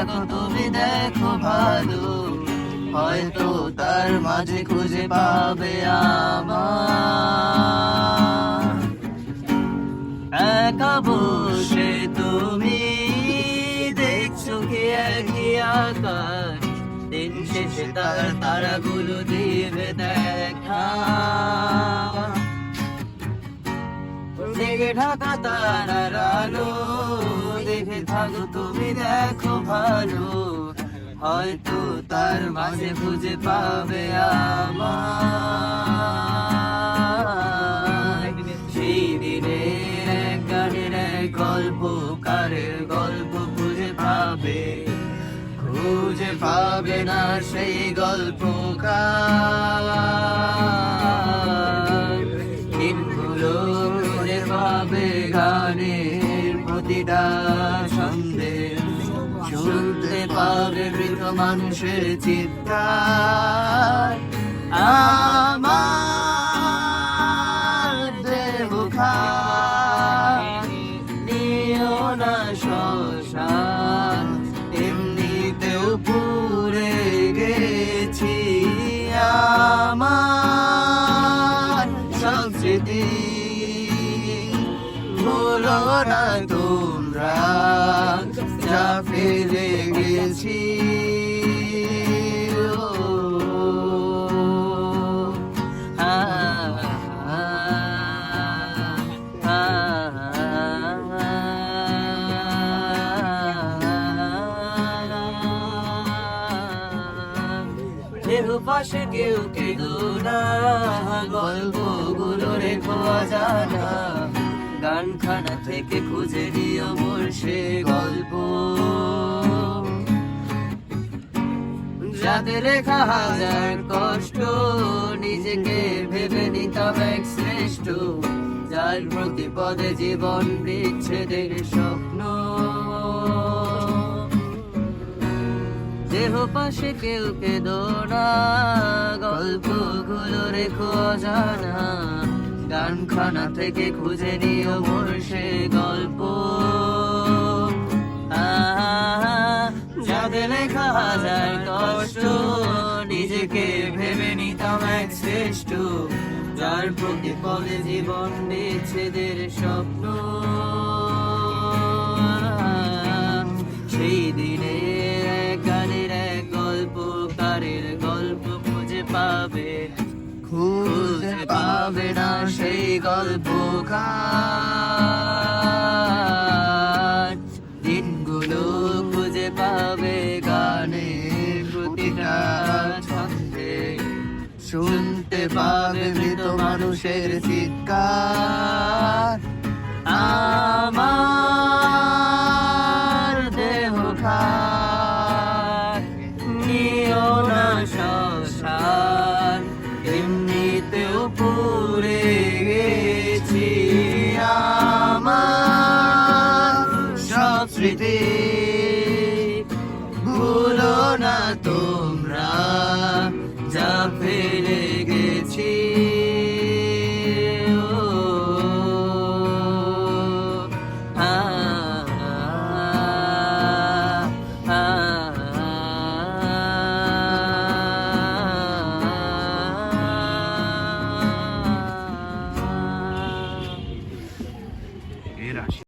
থাকো তুমি দেখো ভালো। হয়তো তার মাঝে খুঁজে পাবে আমার। একা বসে তুমি দেখছ কি একই আকাশ? দিন শেষে তার তারাগুলো দিবে দেখা। ঢাকা আলো। দেখে থাকো তুমি দেখো ভালো। হয়তো তার মাঝে খুঁজে পাবে আমার। সেই দিনের এক গানের গল্প কারের গল্প খুঁজে পাবে? খুঁজে পাবে না সেই গল্প প্রতিটা সন্দেহ শুনতে পাবে মৃত মানুষের চিৎকার। আমার দেহ নিও না শ্মশান, এমনিতেও পুরে গেছি আমার সংস্কৃতি। ভুলো না তোমরা যা ফেলে গেছি দেহ পাশে কেউ কেউ না গল্পগুলো রেখো জানা গানখানা থেকে খুঁজে দিও মোর সে গল্প। যাদের লেখা হাজার কষ্ট, নিজেকে ভেবে নিতাম এক শ্রেষ্ঠ, যার প্রতিপদে জীবন বিচ্ছেদের স্বপ্ন। দেহ পাশে কেউ কেঁদো না, গল্পগুলো রেখো জানা গানখানা থেকে খুঁজে নিও মোর সে গল্প। যাদের লেখা হাজার কষ্ট, নিজেকে ভেবে নিতাম এক শ্রেষ্ঠ, যার প্রতি প্রতিপদে জীবন বিচ্ছেদের স্বপ্ন। সেই দিনে গানের এক গল্প, কারের গল্প খুঁজে পাবে। খুঁজে পাবে না সেই গল্প দিনগুলো খুঁজে পাবে গানের প্রতিটা শুনতে পাবে মৃত মানুষের চিৎকার। আমার স্মৃতি